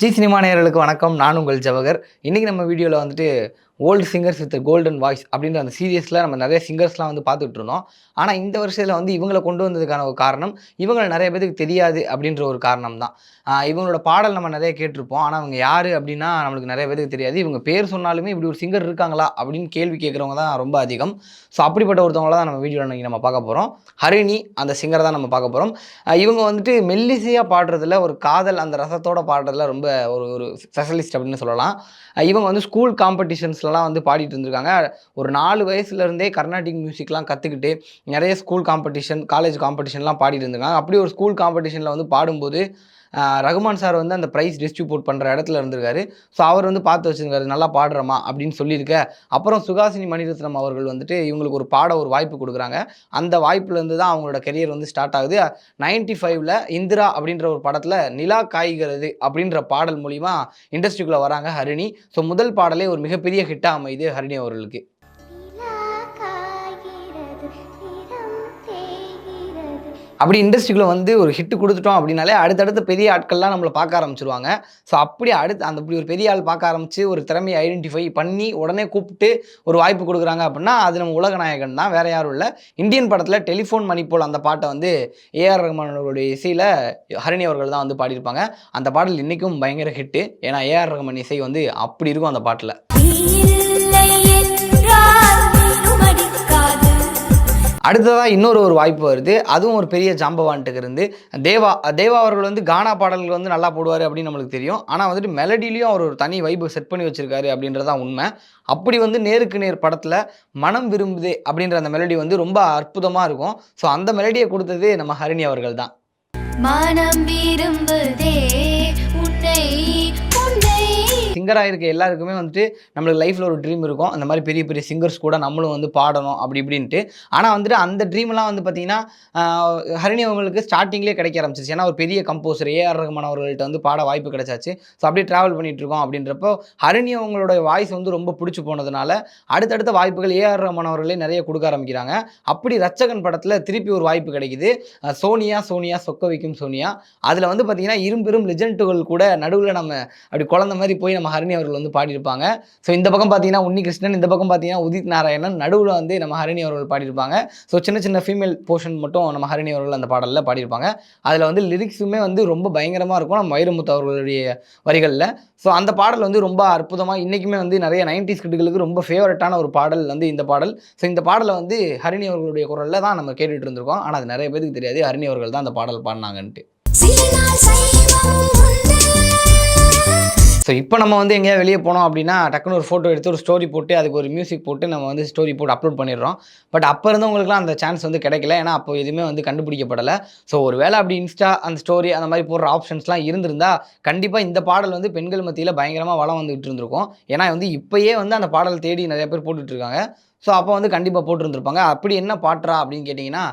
G cinema நேயர்களுக்கு வணக்கம். நான் உங்கள் ஜவகர். இன்றைக்கி நம்ம வீடியோவில் வந்துட்டு old singers with golden voice அப்படின்ற அந்த சீரியஸில் நம்ம நிறைய சிங்கர்ஸ்லாம் வந்து பார்த்துட்டு இருந்தோம் ஆனால் இந்த வருஷத்தில் வந்து இவங்களை கொண்டு வந்ததுக்கான ஒரு காரணம் இவங்களை நிறைய பேருக்கு தெரியாது அப்படின்ற ஒரு காரணம் தான். இவங்களோட பாடல் நம்ம நிறைய கேட்டிருப்போம். ஆனால் அவங்க யார் அப்படின்னா நம்மளுக்கு நிறைய பேருக்கு தெரியாது. இவங்க பேர் சொன்னாலுமே இப்படி ஒரு சிங்கர் இருக்காங்களா அப்படின்னு கேள்வி கேட்குறவங்க தான் ரொம்ப அதிகம். ஸோ அப்படிப்பட்ட ஒருத்தவங்கள தான் நம்ம வீடியோவில் இன்றைக்கி நம்ம பார்க்க போகிறோம் ஹரிணி அந்த சிங்கரை தான் நம்ம பார்க்க போகிறோம் இவங்க வந்துட்டு மெல்லிசையாக பாடுறதுல ஒரு காதல் அந்த ரசத்தோட பாடுறதுல ரொம்ப ஒரு ஒரு ஸ்பெஷலிஸ்ட் அப்படின்னு சொல்லலாம். இவங்க வந்து ஸ்கூல் காம்படிஷன்ஸ்லலாம் வந்து பாடிட்டு இருந்திருக்காங்க. ஒரு நாலு வயசுலேருந்தே கர்நாடிக் மியூசிக்லாம் கற்றுக்கிட்டு நிறைய ஸ்கூல் காம்படிஷன் காலேஜ் காம்படிஷன்லாம் பாடிட்டு இருந்திருக்காங்க. அப்படி ஒரு ஸ்கூல் காம்படிஷனில் வந்து பாடும்போது ரகுமான் சார் வந்து அந்த ப்ரைஸ் டிஸ்ட்ரிபியூட் பண்ணுற இடத்துல இருந்திருக்காரு. ஸோ அவர் வந்து பார்த்து வச்சிருக்காரு நல்லா பாடுறமா அப்படின்னு சொல்லியிருக்க. அப்புறம் சுகாசினி மணிரத்னம் அவர்கள் வந்துட்டு இவங்களுக்கு ஒரு பாட ஒரு வாய்ப்பு கொடுக்குறாங்க. அந்த வாய்ப்புலேருந்து தான் அவங்களோட கெரியர் வந்து ஸ்டார்ட் ஆகுது. நைன்டி ஃபைவ்ல இந்திரா அப்படின்ற ஒரு படத்தில் நிலா காய்கிறது அப்படின்ற பாடல் மூலிமா இண்டஸ்ட்ரிக்குள்ளே வராங்க ஹரிணி. ஸோ முதல் பாடலே ஒரு மிகப்பெரிய ஹிட்டாக அமையுது ஹரிணி அவர்களுக்கு. அப்படி இண்டஸ்ட்ரிக்குள்ளே வந்து ஒரு ஹிட் கொடுத்துட்டோம் அப்படின்னாலே அடுத்தடுத்த பெரிய ஆட்கள்லாம் நம்மளை பார்க்க ஆரம்பிச்சிருவாங்க. ஸோ அப்படி அடுத்து அந்த இப்படி ஒரு பெரிய ஆள் பார்க்க ஆரம்பிச்சு ஒரு திறமையை ஐடென்டிஃபை பண்ணி உடனே கூப்பிட்டு ஒரு வாய்ப்பு கொடுக்குறாங்க அப்படின்னா அது நம்ம உலகநாயகன் தான். வேற யாரும் இல்லை. இந்தியன் படத்தில் டெலிஃபோன் மணி போல் அந்த பாட்டை வந்து ஏஆர் ரஹ்மான் அவர்களுடைய இசையில் ஹரிணி அவர்கள் தான் வந்து பாடியிருப்பாங்க. அந்த பாடல் இன்றைக்கும் பயங்கர ஹிட்டு ஏன்னா ஏஆர் ரஹ்மான் இசை வந்து அப்படி இருக்கும் அந்த பாட்டில். அடுத்ததாக இன்னொரு ஒரு வாய்ப்பு வருது. அதுவும் ஒரு பெரிய ஜாம்பவான்ட்டுக்கு இருந்து. தேவா தேவா அவர்கள் வந்து கானா பாடல்கள் வந்து நல்லா போடுவார் அப்படின்னு நம்மளுக்கு தெரியும். ஆனால் வந்துட்டு மெலடிலையும் அவர் ஒரு தனி வைப்பு செட் பண்ணி வச்சிருக்காரு அப்படின்றதான் உண்மை. அப்படி வந்து நேருக்கு நேர் படத்தில் மனம் விரும்புதே அப்படின்ற அந்த மெலடி வந்து ரொம்ப அற்புதமாக இருக்கும். ஸோ அந்த மெலடியை கொடுத்தது நம்ம ஹரிணி அவர்கள் தான் மனம் விரும்புதே உன்னை சிங்கராக இருக்க எல்லாருக்குமே வந்துட்டு நம்மளுக்கு லைஃப்பில் ஒரு ட்ரீம் இருக்கும். அந்த மாதிரி பெரிய பெரிய சிங்கர்ஸ் கூட நம்மளும் வந்து பாடணும் அப்படி இப்படின்ட்டு. ஆனால் வந்துட்டு அந்த ட்ரீம்லாம் வந்து பார்த்தீங்கன்னா ஹரிணி அவங்களுக்கு ஸ்டார்டிங்லேயே கிடைக்க ஆரம்பிச்சிச்சு ஏன்னா ஒரு பெரிய கம்போசர் ஏஆர் ரஹ்மான் அவர்கள்ட்ட வந்து பாட வாய்ப்பு கிடைச்சாச்சு. ஸோ அப்படியே ட்ராவல் பண்ணிட்டு இருக்கோம் அப்படின்றப்போ ஹரிணி அவங்களோட வாய்ஸ் வந்து ரொம்ப பிடிச்சி போனதுனால அடுத்தடுத்த வாய்ப்புகள் ஏஆர் ரஹ்மான் அவர்களே நிறைய கொடுக்க ஆரம்பிக்கிறாங்க. அப்படி ரச்சகன் படத்தில் திருப்பி ஒரு வாய்ப்பு கிடைக்குது. சோனியா சோனியா சொக்க வைக்கும் சோனியா. அதில் வந்து பார்த்தீங்கன்னா இரும்பெரும் லெஜெண்டுகள் கூட நடுவில் நம்ம அப்படி குழந்த மாதிரி போய் நம்ம ஹரிணி அவர்கள் வந்து பாடியிருப்பாங்க. ஸோ இந்த பக்கம் பார்த்தீங்கன்னா உன்னி கிருஷ்ணன் இந்த பக்கம் பார்த்தீங்கன்னா உதித் நாராயணன் நடுவில் வந்து நம்ம ஹரிணி அவர்கள் பாடியிருப்பாங்க. ஸோ சின்ன சின்ன ஃபீமேல் போர்ஷன் மட்டும் நம்ம ஹரிணி அவர்கள் அந்த பாடலில் பாடியிருப்பாங்க. அதில் வந்து லிரிக்ஸுமே வந்து ரொம்ப பயங்கரமாக இருக்கும். நம்ம வைரமுத்து அவர்களுடைய வரிகளில். ஸோ அந்த பாடல் வந்து ரொம்ப அற்புதமாக இன்றைக்குமே வந்து நிறைய நைன்டிஸ் கிட்டுகளுக்கு ரொம்ப ஃபேவரட்டான ஒரு பாடல் வந்து இந்த பாடல். ஸோ இந்த பாடலை வந்து ஹரிணி அவர்களுடைய குரலில் தான் நம்ம கேட்டுட்டு இருந்திருக்கோம். ஆனால் அது நிறைய பேருக்கு தெரியாது. ஹரிணி அவர்கள் தான் அந்த பாடல் பாடினாங்கன்ட்டு. ஸோ இப்போ நம்ம வந்து எங்கேயாவது வெளியே போனோம் அப்படின்னா டக்குன்னு ஒரு ஃபோட்டோ எடுத்து ஒரு ஸ்டோரி போட்டு அதுக்கு ஒரு மியூசிக் போட்டு நம்ம வந்து ஸ்டோரி போட்டு அப்லோட் பண்ணிடுறோம். பட் அப்போ இருந்தவங்களுக்குலாம் அந்த சான்ஸ் வந்து கிடைக்கல. ஏன்னா அப்போ எதுவுமே வந்து கண்டுபிடிக்கப்படலை. ஸோ ஒரு வேளை அப்படி இன்ஸ்டா அந்த ஸ்டோரி அந்த மாதிரி போடுற ஆப்ஷன்ஸ்லாம் இருந்திருந்தா கண்டிப்பாக இந்த பாடல் வந்து பெண்கள் மத்தியில் பயங்கரமாக வளம் வந்துகிட்டு இருந்திருக்கும். ஏன்னா வந்து இப்போயே வந்து அந்த பாடல் தேடி நிறைய பேர் போட்டுட்ருக்காங்க ஸோ அப்போ வந்து கண்டிப்பாக போட்டிருந்துருப்பாங்க. அப்படி என்ன பாட்டுறா அப்படின்னு கேட்டிங்கன்னா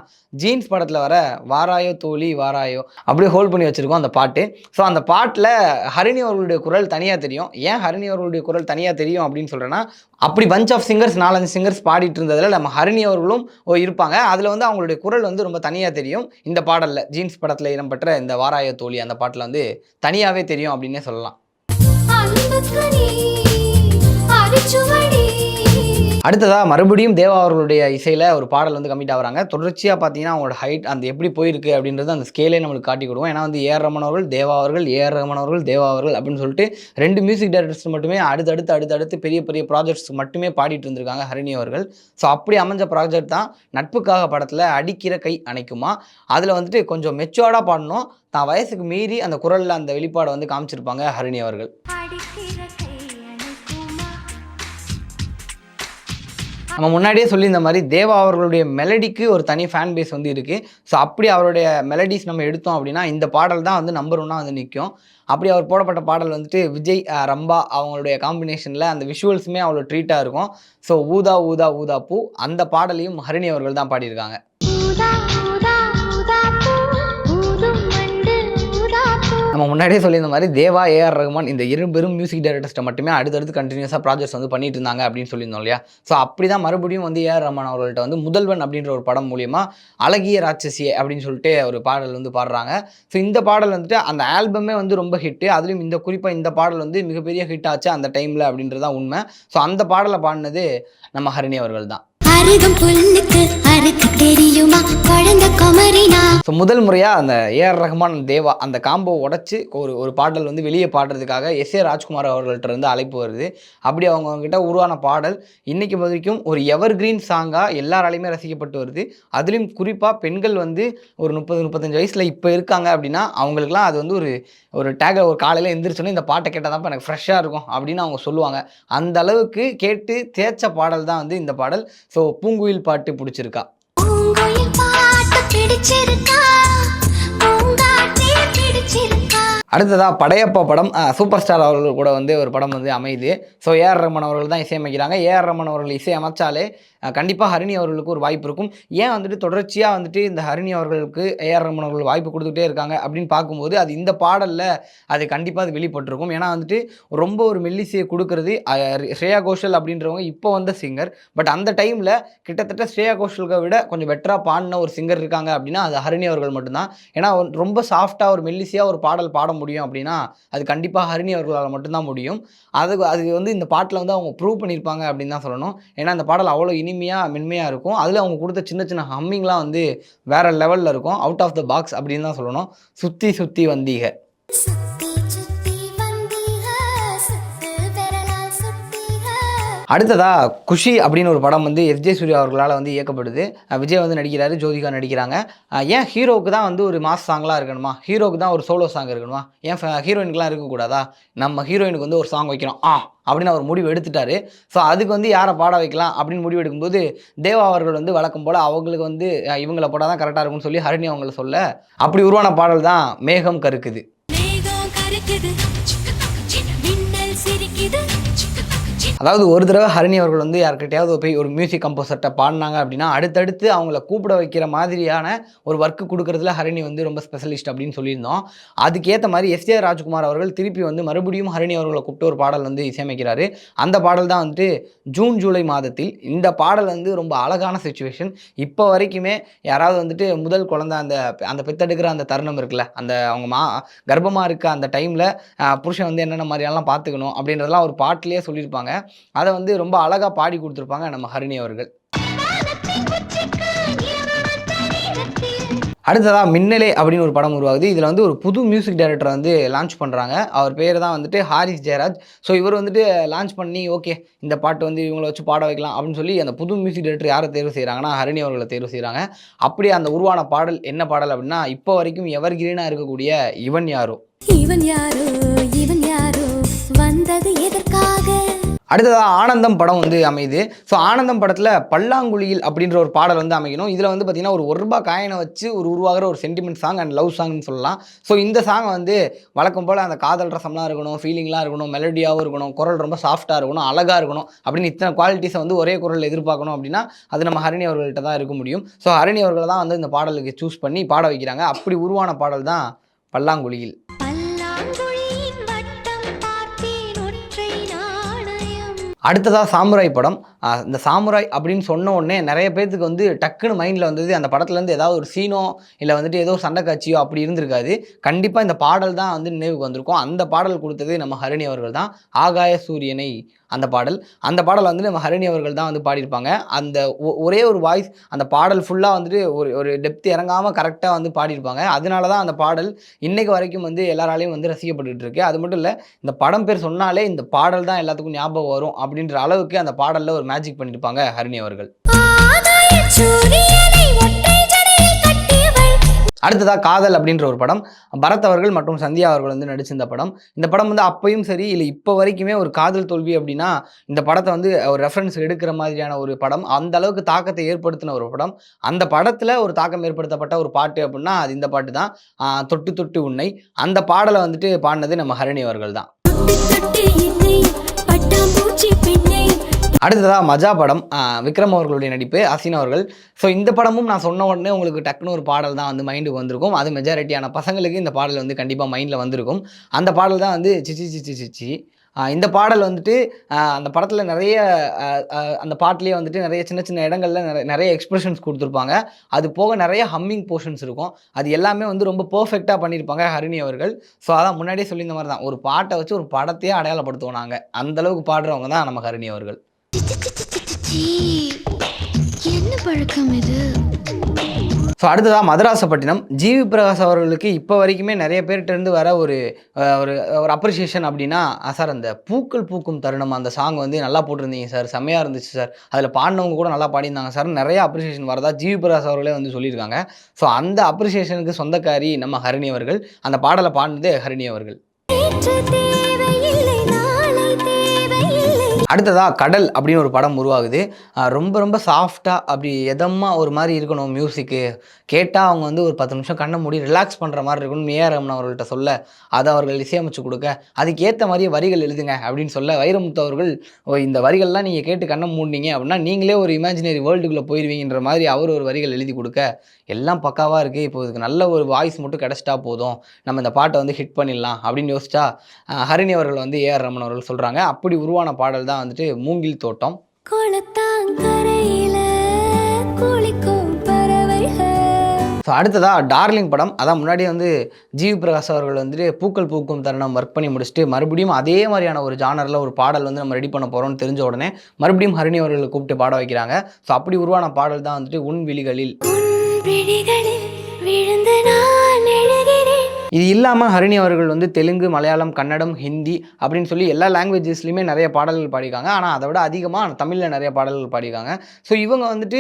ஜீன்ஸ் படத்தில் வர வாராயோ தோழி வாராயோ அப்படியே ஹோல்ட் பண்ணி வச்சுருக்கோம் அந்த பாட்டு. ஸோ அந்த பாட்டில் ஹரிணி அவர்களுடைய குரல் தனியாக தெரியும். ஏன் ஹரிணி அவர்களுடைய குரல் தனியாக தெரியும் அப்படின்னு சொல்கிறேன்னா அப்படி பஞ்ச் ஆஃப் சிங்கர்ஸ் நாலஞ்சு சிங்கர்ஸ் பாடிட்டு இருந்ததில் நம்ம ஹரிணி அவர்களும் இருப்பாங்க. அதில் வந்து அவங்களுடைய குரல் வந்து ரொம்ப தனியாக தெரியும். இந்த பாடலில் ஜீன்ஸ் படத்தில் இடம்பெற்ற இந்த வாராய தோழி அந்த பாட்டில் வந்து தனியாகவே தெரியும் அப்படின்னே சொல்லலாம். அரிச்சுவடி அடுத்ததாக மறுபடியும் தேவா அவர்களுடைய இசையில் ஒரு பாடல் வந்து கம்மிட் ஆகுறாங்க. தொடர்ச்சியாக பார்த்தீங்கன்னா அவங்களோட ஹைட் அந்த எப்படி போயிருக்கு அப்படின்றது அந்த ஸ்கேலே நம்மளுக்கு காட்டி கொடுவோம் ஏன்னா வந்து ஏஆர் ரமன் அவர்கள் தேவா அவர்கள் ஏஆர் ரமன் அவர்கள் தேவா அவர்கள் அப்படின்னு சொல்லிட்டு ரெண்டு மியூசிக் டைரக்டர்ஸ் மட்டுமே அடுத்தடுத்து அடுத்தடுத்து பெரிய பெரிய ப்ராஜெக்ட்ஸ் மட்டுமே பாடிட்டு இருந்திருக்காங்க ஹரிணி அவர்கள். ஸோ அப்படி அமைஞ்ச ப்ராஜெக்ட் தான் நட்புக்காக படத்தில் அடிக்கிற கை அணைக்குமா? அதில் வந்துட்டு கொஞ்சம் மெச்சுவார்டாக பாடணும். தான் வயசுக்கு மீறி அந்த குரலில் அந்த வெளிப்பாடை வந்து காமிச்சிருப்பாங்க ஹரிணி அவர்கள். நம்ம முன்னாடியே சொல்லியிருந்த மாதிரி தேவா அவர்களுடைய மெலடிக்கு ஒரு தனி ஃபேன் பேஸ் வந்து இருக்குது ஸோ அப்படி அவருடைய மெலடிஸ் நம்ம எடுத்தோம் அப்படின்னா இந்த பாடல் தான் வந்து நம்பர் ஒன்னாக வந்து நிற்கும் அப்படி அவர் போடப்பட்ட பாடல் வந்துட்டு விஜய் ரம்பா அவங்களுடைய காம்பினேஷனில் அந்த விஷுவல்ஸுமே அவ்வளோ ட்ரீட்டாக இருக்கும். ஸோ ஊதா ஊதா ஊதா பூ அந்த பாடலையும் ஹரிணி அவர்கள் தான் பாடியிருக்காங்க. நம்ம முன்னாடியே சொல்லியிருந்த மாதிரி தேவா ஏஆர் ரகுமான் இந்த இரு பெரும் மியூசிக் டைரக்டர்ஸ்ட்டை மட்டுமே அடுத்தடுத்து கண்டினியூஸாக ப்ராஜெக்ட்ஸ் வந்து பண்ணிட்டு இருந்தாங்க அப்படின்னு சொல்லியிருந்தோம் இல்லையா? ஸோ அப்படி தான் மறுபடியும் வந்து ஏஆர் ரஹ்மான் அவர்கள்ட்ட வந்து முதல்வன் அப்படின்ற ஒரு படம் மூலியமாக அழகிய ராட்சசியே அப்படின்னு சொல்லிட்டு ஒரு பாடல் வந்து பாடுறாங்க. ஸோ இந்த பாடல் வந்துட்டு அந்த ஆல்பமே வந்து ரொம்ப ஹிட்டு அதுலேயும் இந்த குறிப்பாக இந்த பாடல் வந்து மிகப்பெரிய ஹிட் ஆச்சு அந்த டைமில் அப்படின்றதான் உண்மை. ஸோ அந்த பாடலை பாடினது நம்ம ஹரிணி அவர்கள் தான். அருகும் புல்லுக்கு அறுக்க தெரியுமா? குழந்தை குமரினா? ஸோ முதல் முறையாக அந்த ஏஆர் ரஹ்மான் தேவா அந்த காம்போ உடச்சி ஒரு ஒரு பாடல் வந்து வெளியே பாடுறதுக்காக எஸ் ஏ ராஜ்குமார் அவர்கள்ட்ட இருந்து அழைப்பு வருது. அப்படி அவங்கக்கிட்ட உருவான பாடல். இன்றைக்கி வரைக்கும் ஒரு எவர் கிரீன் சாங்காக எல்லாராலையுமே ரசிக்கப்பட்டு வருது. அதுலேயும் குறிப்பாக பெண்கள் வந்து ஒரு முப்பது முப்பத்தஞ்சு வயசில் இப்போ இருக்காங்க அப்படின்னா அவங்களுக்குலாம் அது வந்து ஒரு ஒரு டேக ஒரு காலையில் எந்திரிச்சோன்னே இந்த பாட்டை கேட்டால் தான் எனக்கு ஃப்ரெஷ்ஷாக இருக்கும் அப்படின்னு அவங்க சொல்லுவாங்க. அந்த அளவுக்கு கேட்டு தேய்ச்ச பாடல் தான் வந்து இந்த பாடல். ஸோ பூங்குயில் பாட்டு பிடிச்சிருக்கா. பூங்குயில் பாட்டு பிடிச்சிருக்கா? பூங்காற்றே பிடிச்சிருக்கா? அடுத்ததா படையப்பா படம். சூப்பர் ஸ்டார் அவர்கள் கூட வந்து ஒரு படம் வந்து அமையுது. ஸோ ஏஆர் ரமன் அவர்கள் தான் இசையமைக்கிறாங்க. ஏஆர் ரமன் அவர்கள் இசை அமைச்சாலே கண்டிப்பாக ஹரிணி அவர்களுக்கு ஒரு வாய்ப்பு இருக்கும். ஏன் வந்துட்டு தொடர்ச்சியாக வந்துட்டு இந்த ஹரிணி அவர்களுக்கு ஏஆர் ரமன் அவர்கள் வாய்ப்பு கொடுத்துட்டே இருக்காங்க அப்படின்னு பார்க்கும்போது அது இந்த பாடலில் அது கண்டிப்பாக அது வெளிப்பட்டிருக்கும். ஏன்னா வந்துட்டு ரொம்ப ஒரு மெல்லிசையை கொடுக்கறது ஸ்ரேயா கோஷல் அப்படின்றவங்க இப்போ வந்த சிங்கர் பட் அந்த டைமில் கிட்டத்தட்ட ஸ்ரேயா கோஷலுக்கு விட கொஞ்சம் பெட்டராக பாடின ஒரு சிங்கர் இருக்காங்க அப்படின்னா அது ஹரிணி அவர்கள் மட்டும்தான். ஏன்னா ரொம்ப சாஃப்டாக ஒரு மெல்லிசையாக ஒரு பாடல் பாட முடியும் அப்படின்னா அது கண்டிப்பாக ஹரிணி அவர்களால் மட்டும்தான் முடியும். அது அது வந்து இந்த பாட்டில் வந்து அவங்க ப்ரூவ் பண்ணியிருப்பாங்க அப்படின்னு தான் சொல்லணும். ஏன்னா அந்த பாடல் அவ்வளோ இனிமையாக மென்மையாக இருக்கும். அதில் அவங்க கொடுத்த சின்ன சின்ன ஹம்மிங்லாம் வந்து வேறு லெவலில் இருக்கும். அவுட் ஆஃப் த பாக்ஸ் அப்படின்னு தான் சொல்லணும். சுற்றி சுற்றி வந்தீக அடுத்ததா குஷி அப்படின்னு ஒரு படம் வந்து எஸ்ஜே சூர்யா அவர்களால் வந்து இயக்கப்படுது. விஜய் வந்து நடிக்கிறாரு ஜோதிகா நடிக்கிறாங்க. ஏன் ஹீரோவுக்கு தான் வந்து ஒரு மாஸ் சாங்லாம் இருக்கணுமா? ஹீரோவுக்கு தான் ஒரு சோலோ சாங் இருக்கணுமா? ஏன் ஹீரோயினுக்குலாம் இருக்கக்கூடாதா? நம்ம ஹீரோயினுக்கு வந்து ஒரு சாங் வைக்கிறோம் ஆ அப்படின்னு அவர் முடிவு எடுத்துட்டாரு. ஸோ அதுக்கு வந்து யாரை பாட வைக்கலாம் அப்படின்னு முடிவு எடுக்கும்போது தேவா அவர்கள் வந்து வழக்கம் போல் அவங்களுக்கு வந்து இவங்களை போட்டால் தான் கரெக்டாக இருக்கும்னு சொல்லி ஹரிணி அவங்கள சொல்ல அப்படி உருவான பாடல் தான் மேகம் கருக்குது. அதாவது ஒரு தடவை ஹரிணி அவர்கள் வந்து யார்கிட்டயாவது போய் ஒரு மியூசிக் கம்போசர்கிட்ட பாடினாங்க அப்படின்னா அடுத்தடுத்து அவங்கள கூப்பிட வைக்கிற மாதிரியான ஒரு ஒர்க்கு கொடுக்கறதுல ஹரிணி வந்து ரொம்ப ஸ்பெஷலிஸ்ட் அப்படின்னு சொல்லியிருந்தோம். அதுக்கேற்ற மாதிரி எஸ் ஏ ராஜ்குமார் அவர்கள் திருப்பி வந்து மறுபடியும் ஹரிணி அவர்களை கூப்பிட்டு ஒரு பாடல் வந்து இசையமைக்கிறாரு. அந்த பாடல் தான் வந்துட்டு ஜூன் ஜூலை மாதத்தில் இந்த பாடல் வந்து ரொம்ப அழகான சுச்சுவேஷன் இப்போ வரைக்குமே யாராவது வந்துட்டு முதல் குழந்தை அந்த அந்த பெத்தெடுக்கிற அந்த தருணம் இருக்குல்ல அந்த அவங்க மா கர்ப்பமாக இருக்க அந்த டைமில் புருஷன் வந்து என்னென்ன மாதிரியெல்லாம் பார்த்துக்கணும் அப்படின்றதெல்லாம் ஒரு பாட்டிலே சொல்லியிருப்பாங்க. அதை வந்து ரொம்ப அழகாக பாடி கொடுத்துருப்பாங்க நம்ம ஹரிணி அவர்கள். அடுத்ததா மின்னலே அப்படின்னு ஒரு படம் உருவாகுது. இதில் வந்து ஒரு புது மியூசிக் டைரக்டர் வந்து லான்ச் பண்ணுறாங்க அவர் பேர் தான் வந்துட்டு ஹாரிஸ் ஜெயராஜ். ஸோ இவர் வந்துட்டு லான்ச் பண்ணி ஓகே இந்த பாட்டு வந்து இவங்களை வச்சு பாட வைக்கலாம் அப்படின்னு சொல்லி அந்த புது மியூசிக் டைரக்டர் யாரை தேர்வு செய்கிறாங்கன்னா ஹரிணி அவர்களை தேர்வு செய்கிறாங்க அப்படி அந்த உருவான பாடல் என்ன பாடல் அப்படின்னா இப்போ வரைக்கும் எவர் கிரீனாக இருக்கக்கூடிய இவன் யாரோ. இவன் யாரோ? இவன் யாரோ? வந்தது எதற்காக? அடுத்ததாக ஆனந்தம் படம் வந்து அமையுது. ஸோ ஆனந்தம் படத்தில் பல்லாங்குழியில் அப்படின்ற ஒரு பாடல் வந்து அமைக்கணும் இதில் வந்து பார்த்திங்கன்னா ஒரு ஒரு ரூபாய் காயினை வச்சு ஒரு உருவாகிற ஒரு சென்டிமெண்ட் சாங் அண்ட் லவ் சாங்னு சொல்லலாம். ஸோ இந்த சாங் வந்து வழக்கம் போல் அந்த காதல் ரசம்லாம் இருக்கணும் ஃபீலிங்லாம் இருக்கணும் மெலடியாகவும் இருக்கணும் குரல் ரொம்ப சாஃப்டாக இருக்கணும் அழகாக இருக்கணும் அப்படின்னு இத்தனை குவாலிட்டிஸை வந்து ஒரே குரலில் எதிர்பார்க்கணும் அப்படின்னா அது நம்ம ஹரிணி அவர்கள்ட்ட தான் இருக்க முடியும். ஸோ ஹரிணி அவர்களை தான் வந்து இந்த பாடலுக்கு சூஸ் பண்ணி பாட வைக்கிறாங்க. அப்படி உருவான பாடல் தான் பல்லாங்குழியில். அடுத்ததாக சாமுராய் படம். இந்த சாமுராய் அப்படின்னு சொன்ன உடனே நிறைய பேர்த்துக்கு வந்து டக்குன்னு மைண்டில் வந்தது அந்த படத்துலேருந்து ஏதாவது ஒரு சீனோ இல்லை வந்துட்டு ஏதோ சண்டை காட்சியோ அப்படி இருந்திருக்காது. கண்டிப்பாக இந்த பாடல் தான் வந்து நினைவுக்கு வந்திருக்கும். அந்த பாடல் கொடுத்தது நம்ம ஹரிணி அவர்கள் தான். ஆகாய சூரியனை. அந்த பாடல். அந்த பாடல் வந்து நம்ம ஹரிணி அவர்கள் தான் வந்து பாடியிருப்பாங்க. அந்த ஒ- ஒரே ஒரு வாய்ஸ் அந்த பாடல் ஃபுல்லாக வந்துட்டு ஒரு ஒரு டெப்த் இறங்காமல் கரெக்டாக வந்து பாடியிருப்பாங்க. அதனால தான் அந்த பாடல் இன்றைக்கு வரைக்கும் வந்து எல்லாராலையும் வந்து ரசிக்கப்பட்டுட்டு இருக்கு. அது மட்டும் இல்லை இந்த படம் பேர் சொன்னாலே இந்த பாடல் தான் எல்லாத்துக்கும் ஞாபகம் வரும் அப்படின்ற அளவுக்கு அந்த பாடலில் ஒரு மேஜிக் பண்ணியிருப்பாங்க ஹரிணி அவர்கள். அடுத்ததாக காதல் அப்படின்ற ஒரு படம். பரத் அவர்கள் மற்றும் சந்தியா அவர்கள் வந்து நடிச்சிருந்த படம். இந்த படம் வந்து அப்பையும் சரி இல்லை இப்போ வரைக்குமே ஒரு காதல் தோல்வி அப்படின்னா இந்த படத்தை வந்து ஒரு ரெஃபரன்ஸ் எடுக்கிற மாதிரியான ஒரு படம். அந்த அளவுக்கு தாக்கத்தை ஏற்படுத்தின ஒரு படம். அந்த படத்தில் ஒரு தாக்கம் ஏற்படுத்தப்பட்ட ஒரு பாட்டு அப்படின்னா அது இந்த பாட்டு தான். தொட்டு தொட்டு உன்னை. அந்த பாடலை வந்துட்டு பாடினது நம்ம ஹரிணி அவர்கள் தான். அடுத்ததாக மஜா படம் விக்ரம் அவர்களுடைய நடிப்பு அசின் அவர்கள். ஸோ இந்த படமும் நான் சொன்ன உடனே உங்களுக்கு டக்குன்னு ஒரு பாடல் தான் வந்து மைண்டுக்கு வந்திருக்கும். அது மெஜாரிட்டியான பசங்களுக்கு இந்த பாடல் வந்து கண்டிப்பாக மைண்டில் வந்திருக்கும். அந்த பாடல் தான் வந்து சிச்சி சிச்சி சிச்சி இந்த பாடல் வந்துட்டு அந்த படத்தில் நிறைய அந்த பாட்டிலேயே வந்துட்டு நிறைய சின்ன சின்ன இடங்களில் நிறைய நிறைய எக்ஸ்பிரஷன்ஸ் கொடுத்துருப்பாங்க. அது போக நிறைய ஹம்மிங் போர்ஷன்ஸ் இருக்கும். அது எல்லாமே வந்து ரொம்ப பர்ஃபெக்டாக பண்ணியிருப்பாங்க ஹரிணி அவர்கள். ஸோ அதான் முன்னாடியே சொல்லியிருந்த மாதிரி தான். ஒரு பாட்டை வச்சு ஒரு படத்தையே அடையாளப்படுத்துவோம் நாங்கள் அந்தளவுக்கு பாடுறவங்க தான் நம்ம ஹரிணி அவர்கள். என்ன பழக்கம் இது? ஸோ அடுத்ததாக மதராசப்பட்டினம். ஜிவி பிரகாஷ் அவர்களுக்கு இப்போ வரைக்குமே நிறைய பேர்கிட்ட இருந்து வர ஒரு ஒரு ஒரு அப்ரிசியேஷன் அப்படின்னா சார் அந்த பூக்கள் பூக்கும் தருணம் அந்த சாங் வந்து நல்லா போட்டிருந்தீங்க சார். செம்மையாக இருந்துச்சு சார். அதில் பாடினவங்க கூட நல்லா பாடியிருந்தாங்க சார். நிறைய அப்ரிசியேஷன் வரதா ஜிவி பிரகாஷ் அவர்களே வந்து சொல்லியிருக்காங்க. ஸோ அந்த அப்ரிசியேஷனுக்கு சொந்தக்காரி நம்ம ஹரிணி அவர்கள். அந்த பாடலை பாடினது ஹரிணி அவர்கள். அடுத்ததாக கடல் அப்படின்னு ஒரு படம் உருவாகுது. ரொம்ப ரொம்ப சாஃப்டாக அப்படி எதமாக ஒரு மாதிரி இருக்கணும் மியூசிக்கு கேட்டால் அவங்க வந்து ஒரு பத்து நிமிஷம் கண்ணை மூடி ரிலாக்ஸ் பண்ணுற மாதிரி இருக்கணும்னு ஏஆர் ரமன் அவர்கள்ட்ட சொல்ல அதை அவர்கள் இசையமைச்சு கொடுக்க அதுக்கேற்ற மாதிரி மாதிரியே வரிகள் எழுதுங்க அப்படின்னு சொல்ல வைரமுத்து அவர்கள் "ஓ, இந்த வரிகள்லாம் நீங்கள் கேட்டு கண்ணை மூடினீங்க அப்படின்னா நீங்களே ஒரு இமேஜினரி வேர்ல்டுக்குள்ளே போயிருவீங்கன்ற மாதிரி அவர் ஒரு வரிகள் எழுதி கொடுக்க. எல்லாம் பக்காவாக இருக்குது இப்போ இதுக்கு நல்ல ஒரு வாய்ஸ் மட்டும் கிடச்சிட்டா போதும். நம்ம இந்த பாட்டை வந்து ஹிட் பண்ணிடலாம் அப்படின்னு யோசிச்சா ஹரிணி அவர்கள் வந்து ஏஆர் ரமன் அவர்கள் சொல்கிறாங்க அப்படி உருவான பாடல் தான் வந்துட்டு மூங்கில் தோட்டம். ஸோ அடுத்ததாக டார்லிங் படம். அதான் முன்னாடி வந்து ஜிவி பிரகாஷ் அவர்கள் வந்துட்டு பூக்கள் பூக்கும் தருணம் ஒர்க் பண்ணி முடிச்சுட்டு மறுபடியும் அதே மாதிரியான ஒரு ஜானரில் ஒரு பாடல் வந்து நம்ம ரெடி பண்ண போகிறோம்னு தெரிஞ்ச உடனே மறுபடியும் ஹரிணி அவர்களை கூப்பிட்டு பாட வைக்கிறாங்க. ஸோ அப்படி உருவான பாடல் தான் வந்துட்டு உன் விழிகளில். விழிகளில் இது இல்லாமல் ஹரிணி அவர்கள் வந்து தெலுங்கு மலையாளம் கன்னடம் ஹிந்தி அப்படின்னு சொல்லி எல்லா லாங்குவேஜஸ்லையுமே நிறைய பாடல்கள் பாடியிருக்காங்க. ஆனால் அதை விட அதிகமாக தமிழில் நிறைய பாடல்கள் பாடியிருக்காங்க. ஸோ இவங்க வந்துட்டு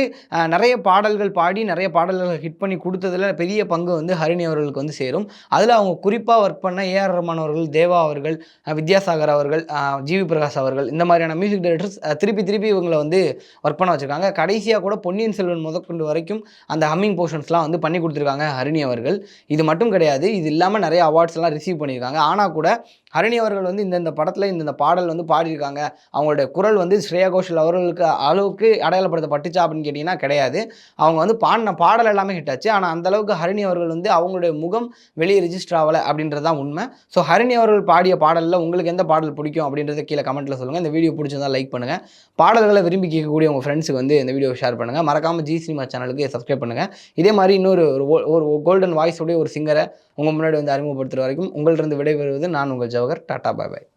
நிறைய பாடல்கள் பாடி நிறைய பாடல்கள் ஹிட் பண்ணி கொடுத்ததுல பெரிய பங்கு வந்து ஹரிணி அவர்களுக்கு வந்து சேரும். அதில் அவங்க குறிப்பாக ஒர்க் பண்ண ஏஆர் ரஹ்மான் அவர்கள் தேவா அவர்கள் வித்யாசாகர் அவர்கள் ஜிவி பிரகாஷ் அவர்கள் இந்த மாதிரியான மியூசிக் டைரக்டர்ஸ் திருப்பி திருப்பி இவங்களை வந்து ஒர்க் பண்ண வச்சுருக்காங்க. கடைசியாக கூட பொன்னியின் செல்வன் முதற்கொண்டு வரைக்கும் அந்த ஹம்மிங் போர்ஷன்ஸ்லாம் வந்து பண்ணி கொடுத்துருக்காங்க ஹரிணி அவர்கள். இது மட்டும் கிடையாது இது இல்லாமல் நிறைய அவார்ட்ஸ் எல்லாம் ரிசீவ் பண்ணியிருக்காங்க. ஆனால் கூட ஹரிணி அவர்கள் வந்து இந்தந்த படத்தில் இந்தந்த பாடல் வந்து பாடியிருக்காங்க. அவங்களுடைய குரல் வந்து ஸ்ரேயா கோஷல் அவர்களுக்கு அளவுக்கு அடையாளப்படுத்தப்பட்டுச்சா அப்படின்னு கேட்டிங்கன்னா கிடையாது. அவங்க வந்து பாடின பாடல் எல்லாமே ஹிட் ஆச்சு. ஆனால் அந்தளவுக்கு ஹரிணி அவர்கள் வந்து அவங்களுடைய முகம் வெளியே ரிஜிஸ்டர் ஆகலை அப்படின்றது தான் உண்மை. ஸோ ஹரிணி அவர்கள் பாடிய பாடலில் உங்களுக்கு எந்த பாடல் பிடிக்கும் அப்படின்றத கீழே கமெண்ட்டில் சொல்லுங்கள் இந்த வீடியோ பிடிச்சிருந்தால் லைக் பண்ணுங்கள் பாடல்களை விரும்பி கேட்கக்கூடிய உங்கள் ஃப்ரெண்ட்ஸுக்கு வந்து இந்த வீடியோ ஷேர் பண்ணுங்கள் மறக்காமல் ஜி சினிமா சேனலுக்கு சப்ஸ்கிரைப் பண்ணுங்கள் இதே மாதிரி இன்னொரு ஒரு wo- ஒரு கோல்டன் வாய்ஸோடைய ஒரு சிங்கரை உங்கள் முன்னாடி வந்து அறிமுகப்படுத்துகிற வரைக்கும் உங்களிடம் விடைபெறுவது நான் உங்கள் ஜவஹர். டாடா பாய் பாய்.